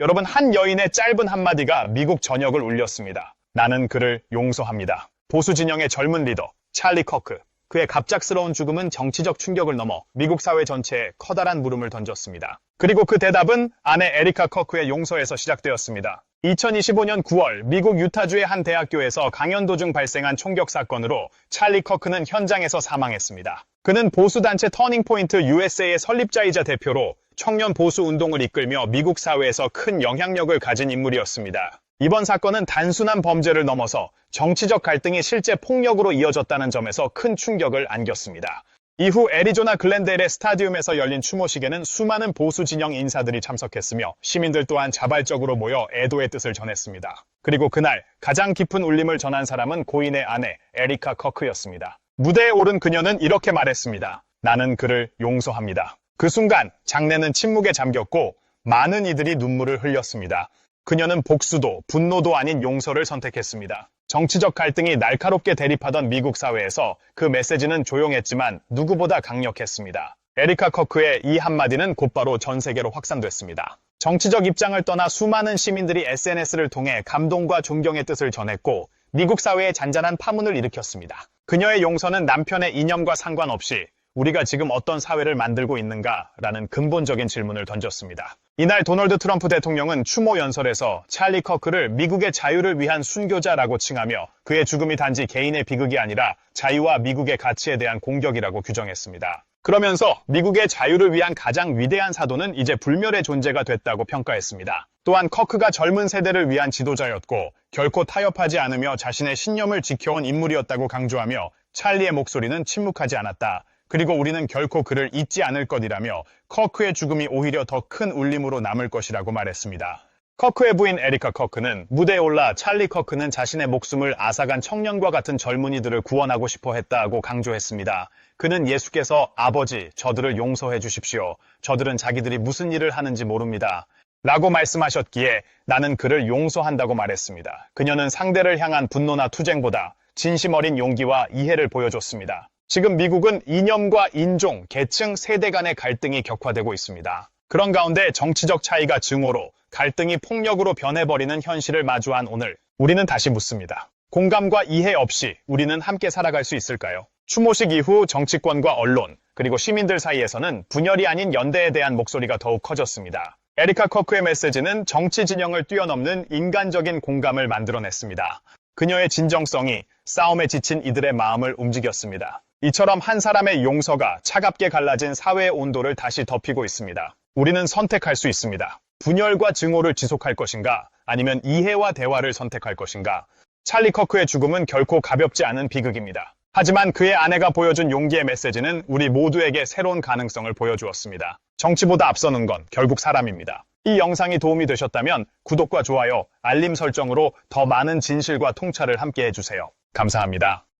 여러분 한 여인의 짧은 한마디가 미국 전역을 울렸습니다. 나는 그를 용서합니다. 보수 진영의 젊은 리더 찰리 커크. 그의 갑작스러운 죽음은 정치적 충격을 넘어 미국 사회 전체에 커다란 물음을 던졌습니다. 그리고 그 대답은 아내 에리카 커크의 용서에서 시작되었습니다. 2025년 9월 미국 유타주의 한 대학교에서 강연 도중 발생한 총격 사건으로 찰리 커크는 현장에서 사망했습니다. 그는 보수단체 터닝포인트 USA의 설립자이자 대표로 청년 보수 운동을 이끌며 미국 사회에서 큰 영향력을 가진 인물이었습니다. 이번 사건은 단순한 범죄를 넘어서 정치적 갈등이 실제 폭력으로 이어졌다는 점에서 큰 충격을 안겼습니다. 이후 애리조나 글렌델의 스타디움에서 열린 추모식에는 수많은 보수 진영 인사들이 참석했으며 시민들 또한 자발적으로 모여 애도의 뜻을 전했습니다. 그리고 그날 가장 깊은 울림을 전한 사람은 고인의 아내 에리카 커크였습니다. 무대에 오른 그녀는 이렇게 말했습니다. 나는 그를 용서합니다. 그 순간 장례는 침묵에 잠겼고 많은 이들이 눈물을 흘렸습니다. 그녀는 복수도 분노도 아닌 용서를 선택했습니다. 정치적 갈등이 날카롭게 대립하던 미국 사회에서 그 메시지는 조용했지만 누구보다 강력했습니다. 에리카 커크의 이 한마디는 곧바로 전 세계로 확산됐습니다. 정치적 입장을 떠나 수많은 시민들이 SNS를 통해 감동과 존경의 뜻을 전했고 미국 사회에 잔잔한 파문을 일으켰습니다. 그녀의 용서는 남편의 이념과 상관없이 우리가 지금 어떤 사회를 만들고 있는가라는 근본적인 질문을 던졌습니다. 이날 도널드 트럼프 대통령은 추모 연설에서 찰리 커크를 미국의 자유를 위한 순교자라고 칭하며 그의 죽음이 단지 개인의 비극이 아니라 자유와 미국의 가치에 대한 공격이라고 규정했습니다. 그러면서 미국의 자유를 위한 가장 위대한 사도는 이제 불멸의 존재가 됐다고 평가했습니다. 또한 커크가 젊은 세대를 위한 지도자였고 결코 타협하지 않으며 자신의 신념을 지켜온 인물이었다고 강조하며 찰리의 목소리는 침묵하지 않았다. 그리고 우리는 결코 그를 잊지 않을 것이라며 커크의 죽음이 오히려 더 큰 울림으로 남을 것이라고 말했습니다. 커크의 부인 에리카 커크는 무대에 올라 찰리 커크는 자신의 목숨을 아사간 청년과 같은 젊은이들을 구원하고 싶어 했다고 강조했습니다. 그는 예수께서 아버지, 저들을 용서해 주십시오. 저들은 자기들이 무슨 일을 하는지 모릅니다. 라고 말씀하셨기에 나는 그를 용서한다고 말했습니다. 그녀는 상대를 향한 분노나 투쟁보다 진심 어린 용기와 이해를 보여줬습니다. 지금 미국은 이념과 인종, 계층, 세대 간의 갈등이 격화되고 있습니다. 그런 가운데 정치적 차이가 증오로 갈등이 폭력으로 변해버리는 현실을 마주한 오늘 우리는 다시 묻습니다. 공감과 이해 없이 우리는 함께 살아갈 수 있을까요? 추모식 이후 정치권과 언론 그리고 시민들 사이에서는 분열이 아닌 연대에 대한 목소리가 더욱 커졌습니다. 에리카 커크의 메시지는 정치 진영을 뛰어넘는 인간적인 공감을 만들어냈습니다. 그녀의 진정성이 싸움에 지친 이들의 마음을 움직였습니다. 이처럼 한 사람의 용서가 차갑게 갈라진 사회의 온도를 다시 덮이고 있습니다. 우리는 선택할 수 있습니다. 분열과 증오를 지속할 것인가, 아니면 이해와 대화를 선택할 것인가. 찰리 커크의 죽음은 결코 가볍지 않은 비극입니다. 하지만 그의 아내가 보여준 용기의 메시지는 우리 모두에게 새로운 가능성을 보여주었습니다. 정치보다 앞서는 건 결국 사람입니다. 이 영상이 도움이 되셨다면 구독과 좋아요, 알림 설정으로 더 많은 진실과 통찰을 함께 해주세요. 감사합니다.